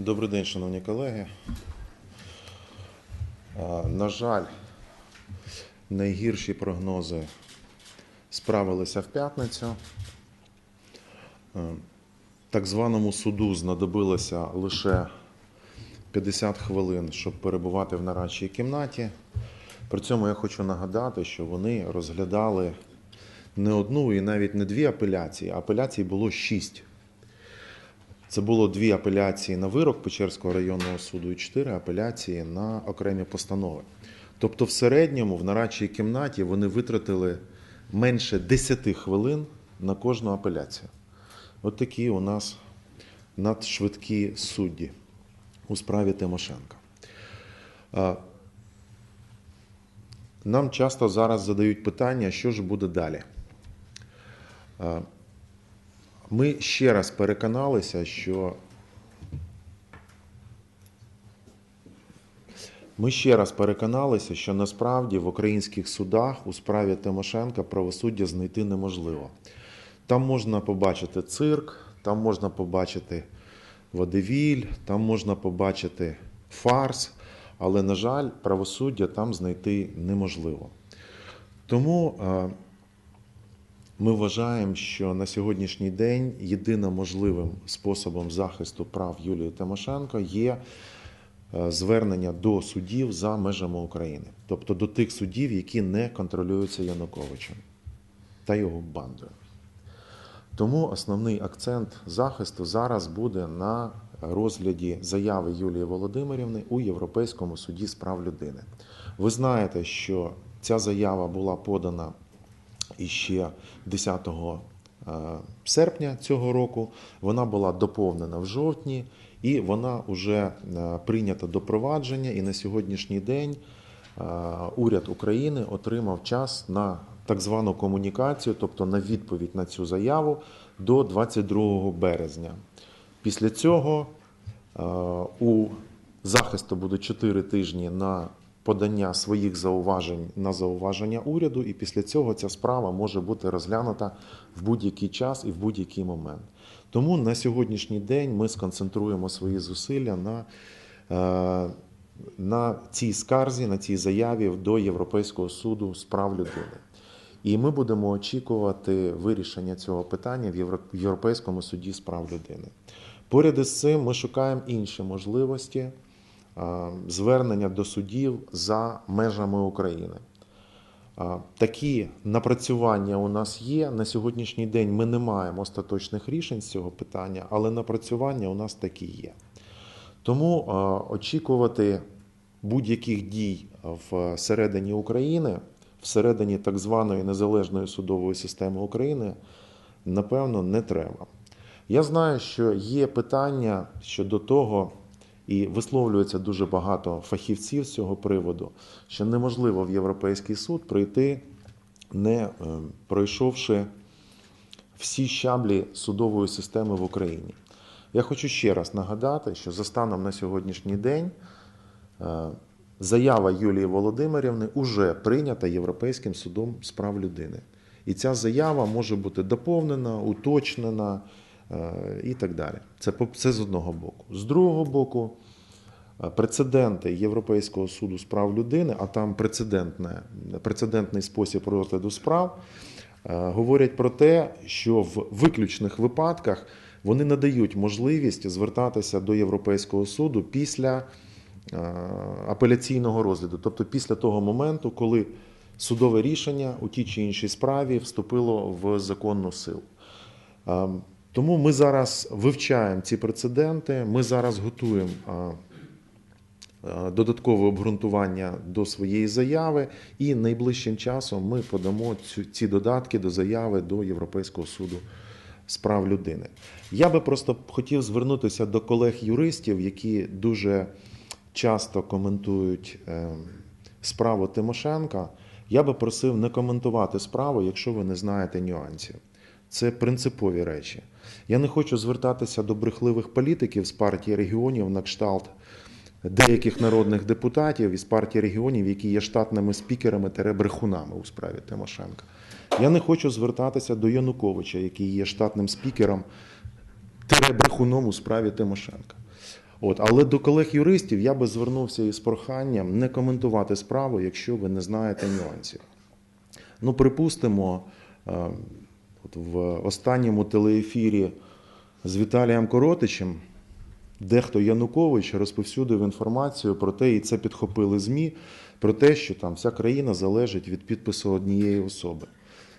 Добрий день, шановні колеги. На жаль, найгірші прогнози справилися в п'ятницю. Так званому суду знадобилося лише 50 хвилин, щоб перебувати в нарадчій кімнаті. При цьому я хочу нагадати, що вони розглядали не одну і навіть не дві апеляції, апеляцій було шість. Це було дві апеляції на вирок Печерського районного суду і чотири апеляції на окремі постанови. Тобто, в середньому в нарадчій кімнаті вони витратили менше 10 хвилин на кожну апеляцію. От такі у нас надшвидкі судді у справі Тимошенка. Нам часто зараз задають питання, що ж буде далі. Ми ще раз переконалися, що ми ще раз переконалися, що насправді в українських судах у справі Тимошенка правосуддя знайти неможливо. Там можна побачити цирк, там можна побачити водевіль, там можна побачити фарс, але, на жаль, правосуддя там знайти неможливо. Тому е, ми вважаємо, що на сьогоднішній день єдиним можливим способом захисту прав Юлії Тимошенко є е, звернення до судів за межами України, тобто до тих судів, які не контролюються Януковичем та його бандою. Тому основний акцент захисту зараз буде на розгляді заяви Юлії Володимирівни у Європейському суді з прав людини. Ви знаєте, що ця заява була подана іще 10 е, серпня цього року. Вона була доповнена в жовтні, і вона вже е, прийнята до провадження. І на сьогоднішній день е, уряд України отримав час на так звану комунікацію, тобто на відповідь на цю заяву до 22 березня. Після цього у захисту буде 4 тижні на подання своїх зауважень на зауваження уряду, і після цього ця справа може бути розглянута в будь-який час і в будь-який момент. Тому на сьогоднішній день ми сконцентруємо свої зусилля на, е, на цій скарзі, на цій заяві до Європейського суду з прав людини. І ми будемо очікувати вирішення цього питання в Євро- Європейському суді з прав людини. Поряд із цим ми шукаємо інші можливості звернення до судів за межами України. Е, Такі напрацювання у нас є. На сьогоднішній день ми не маємо остаточних рішень з цього питання, але напрацювання у нас такі є. Тому е, очікувати будь-яких дій всередині України, всередині так званої незалежної судової системи України, напевно, не треба. Я знаю, що є питання щодо того, і висловлюється дуже багато фахівців з цього приводу, що неможливо в Європейський суд прийти, не е, пройшовши всі щаблі судової системи в Україні. Я хочу ще раз нагадати, що за станом на сьогоднішній день е, заява Юлії Володимирівни вже прийнята Європейським судом з прав людини. І ця заява може бути доповнена, уточнена і так далі. Це, це з одного боку. З другого боку, е, прецеденти Європейського суду з прав людини, а там прецедентний спосіб розгляду справ, е, говорять про те, що в виключних випадках вони надають можливість звертатися до Європейського суду після е, апеляційного розгляду, тобто після того моменту, коли судове рішення у тій чи іншій справі вступило в законну силу. Тому ми зараз вивчаємо ці прецеденти. Ми зараз готуємо додаткове обґрунтування до своєї заяви, і найближчим часом ми подамо цю, ці додатки до заяви до Європейського суду з прав людини. Я би просто хотів звернутися до колег-юристів, які дуже часто коментують е, справу Тимошенка. Я би просив не коментувати справу, якщо ви не знаєте нюансів. Це принципові речі. Я не хочу звертатися до брехливих політиків з партії регіонів на кшталт деяких народних депутатів із партії регіонів, які є штатними спікерами та брехунами у справі Тимошенка. Я не хочу звертатися до Януковича, який є штатним спікером брехуном у справі Тимошенка. От, але до колег-юристів я би звернувся із проханням не коментувати справу, якщо ви не знаєте нюансів. Ну, припустимо, е, от в останньому телеефірі з Віталієм Коротичем дехто Янукович розповсюдив інформацію про те, і це підхопили ЗМІ, про те, що там вся країна залежить від підпису однієї особи.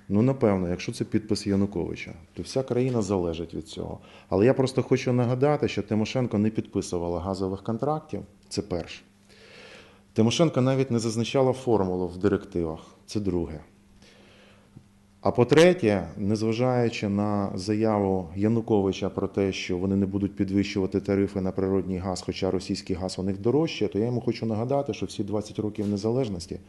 Ну, напевно, якщо це підпис Януковича, то вся країна залежить від цього. Але я просто хочу нагадати, що Тимошенко не підписувала газових контрактів. Це перше. Тимошенко навіть не зазначала формулу в директивах. Це друге. А по-третє, незважаючи на заяву Януковича про те, що вони не будуть підвищувати тарифи на природній газ, хоча російський газ у них дорожче, то я йому хочу нагадати, що всі 20 років незалежності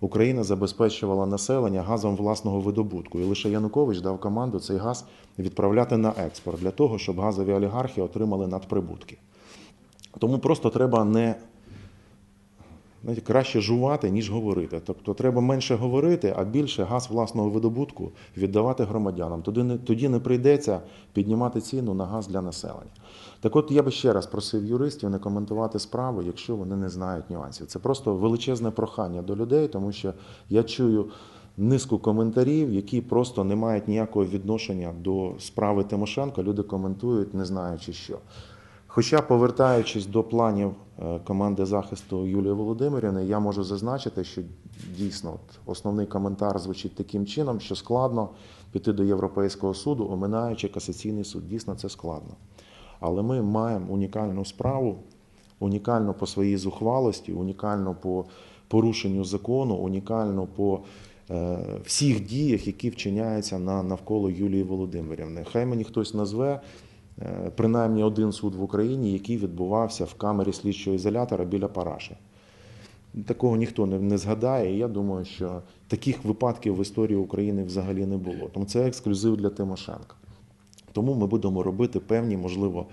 Україна забезпечувала населення газом власного видобутку. І лише Янукович дав команду цей газ відправляти на експорт для того, щоб газові олігархи отримали надприбутки. Тому просто треба не знаєте, краще жувати, ніж говорити. Тобто треба менше говорити, а більше газ власного видобутку віддавати громадянам. Тоді не, тоді не прийдеться піднімати ціну на газ для населення. Так от я би ще раз просив юристів не коментувати справу, якщо вони не знають нюансів. Це просто величезне прохання до людей, тому що я чую низку коментарів, які просто не мають ніякого відношення до справи Тимошенко. Люди коментують, не знаючи що. Хоча, повертаючись до планів е, команди захисту Юлії Володимирівни, я можу зазначити, що дійсно от, основний коментар звучить таким чином, що складно піти до Європейського суду, оминаючи касаційний суд. Дійсно, це складно. Але ми маємо унікальну справу, унікальну по своїй зухвалості, унікальну по порушенню закону, унікальну по е, всіх діях, які вчиняються на навколо Юлії Володимирівни. Хай мені хтось назве принаймні один суд в Україні, який відбувався в камері слідчого ізолятора біля Параші. Такого ніхто не, не згадає. І я думаю, що таких випадків в історії України взагалі не було. Тому це ексклюзив для Тимошенка. Тому ми будемо робити певні, можливо,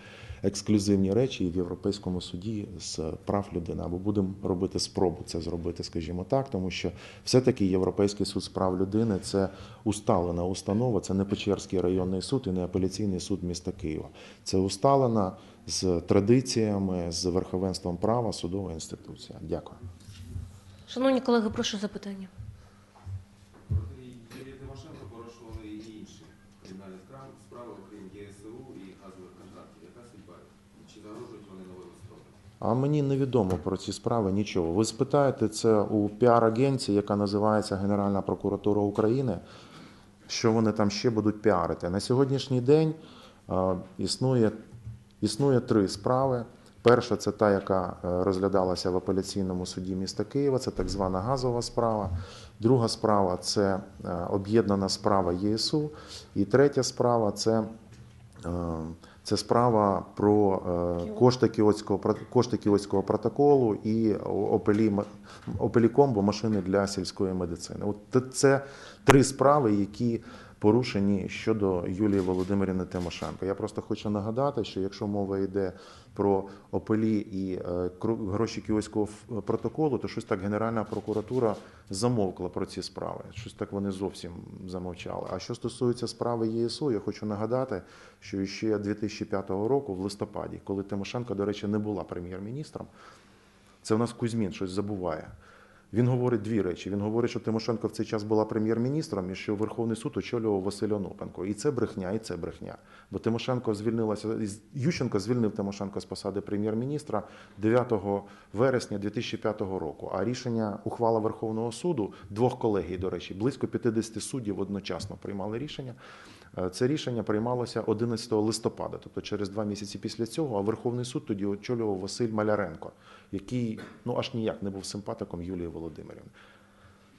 ексклюзивні речі і в Європейському суді з прав людини, або будемо робити спробу це зробити, скажімо так, тому що все-таки Європейський суд з прав людини це усталена установа, це не Печерський районний суд і не апеляційний суд міста Києва. Це усталена з традиціями, з верховенством права судова інституція. Дякую. Шановні колеги, прошу запитання. Проти Юлії Тимошенко порушували і інші кримінальні справи, справи окрім ЄСУ і газових контрактів. Яка судьба? Чи загрожують вони новими спробами? А мені невідомо про ці справи нічого. Ви спитаєте це у піар-агенції, яка називається Генеральна прокуратура України, що вони там ще будуть піарити. На сьогоднішній день існує, існує три справи. Перша це та, яка е, розглядалася в апеляційному суді міста Києва, це так звана газова справа. Друга справа це е, об'єднана справа ЄСУ. І третя справа це Е, Це справа про е, кошти Кіотського, кошти Кіотського протоколу і опелі, опелікомбо машини для сільської медицини. От це три справи, які порушені щодо Юлії Володимирівни Тимошенко. Я просто хочу нагадати, що якщо мова йде про опелі і е, гроші Кіотського ф- протоколу, то щось так Генеральна прокуратура замовкла про ці справи. Щось так вони зовсім замовчали. А що стосується справи ЄСУ, я хочу нагадати, що ще 2005 року, в листопаді, коли Тимошенко, до речі, не була прем'єр-міністром, це у нас Кузьмін щось забуває. Він говорить дві речі. Він говорить, що Тимошенко в цей час була прем'єр-міністром і що Верховний суд очолював Василь Онопенко. І це брехня, і це брехня. Бо Тимошенко звільнилася Ющенко звільнив Тимошенко з посади прем'єр-міністра 9 вересня 2005 року. А рішення ухвала Верховного суду двох колегій, до речі, близько 50 суддів одночасно приймали рішення. Е, Це рішення приймалося 11 листопада, тобто через два місяці після цього. А Верховний суд тоді очолював Василь Маляренко, який ну аж ніяк не був симпатиком Юлії Володимирівни.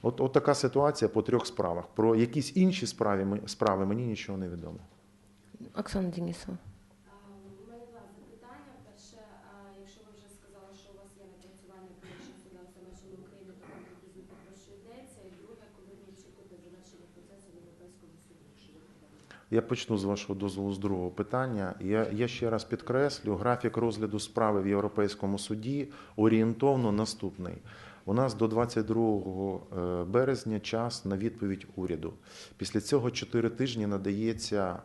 От, от така ситуація по трьох справах. Про якісь інші справи, справи мені нічого не відомо. Оксана Денісова. А, У мене два запитання. Перше, а якщо ви вже сказали, що у вас є напрацювання по іншим судам за межами України, то там приблизно про що йдеться. І друге, коли ви очікуєте завершення процесу в Європейському суді, якщо ви подали? Я почну з вашого дозволу з другого питання. Я, я ще раз підкреслю, графік розгляду справи в Європейському суді орієнтовно наступний. У нас до 22 е, березня час на відповідь уряду. Після цього 4 тижні надається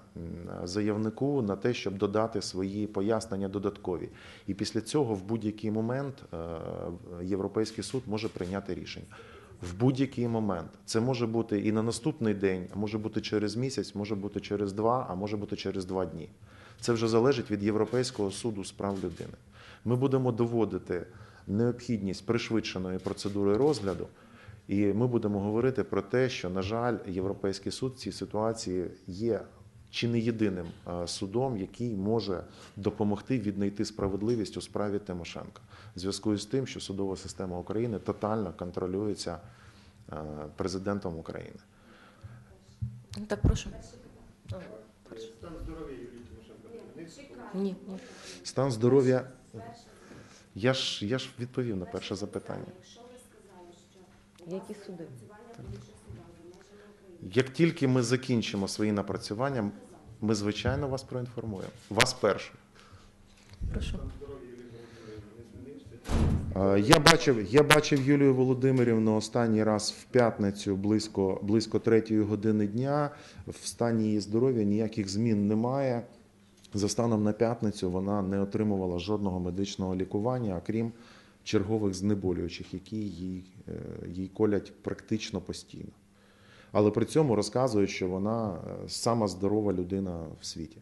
заявнику на те, щоб додати свої пояснення додаткові. І після цього в будь-який момент е, Європейський суд може прийняти рішення. В будь-який момент це може бути і на наступний день, а може бути через місяць, може бути через два, а може бути через два дні. Це вже залежить від Європейського суду з прав людини. Ми будемо доводити необхідність пришвидшеної процедури розгляду, і ми будемо говорити про те, що, на жаль, Європейський суд в цій ситуації є чи не єдиним е, судом, який може допомогти віднайти справедливість у справі Тимошенка, в зв'язку з тим, що судова система України тотально контролюється е, президентом України. Так, прошу. Стан здоров'я Юлії Тимошенко. Ні. Ні. Стан здоров'я. Я ж я ж відповів на перше запитання. Якщо ви сказали, що Які суди? працювання в інших судах за межами України, Як тільки ми закінчимо свої напрацювання, ми звичайно вас проінформуємо. Вас перше. Прошу. Е, Я бачив, я бачив Юлію Володимирівну останній раз в п'ятницю близько, близько третьої години дня. В стані її здоров'я ніяких змін немає. За станом на п'ятницю вона не отримувала жодного медичного лікування, окрім чергових знеболюючих, які їй, е, їй колять практично постійно. Але при цьому розказують, що вона е, сама здорова людина в світі.